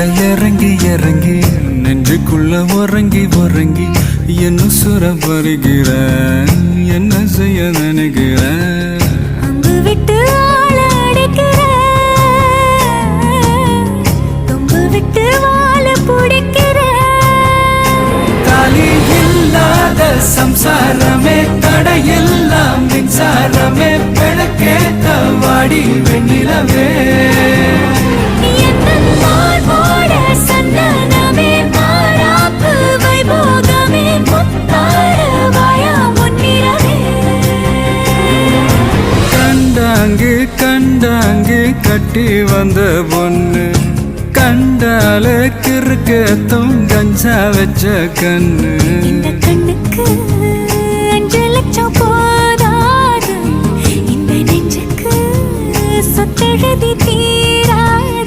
இறங்கி இறங்கி நெஞ்சுக்குள்ள உறங்கி உறங்கி என்ன சுர பருகிற என்ன செய்ய நினைக்கிற அம்பு விட்டு சம்சாரமே தடையெல்லாம் மின்சாரமே பிழக்கேத்த வாடி வெண்ணிலவே. கட்டி வந்த பொண்ணு. கண்டால கிறுக்கத்தும் கஞ்சா வச்ச கண்ணு. கண்ணுக்கு அஞ்சு லட்சம் போதாது. இந்த நெஞ்சுக்கு சொத்தெழுதி தீராது.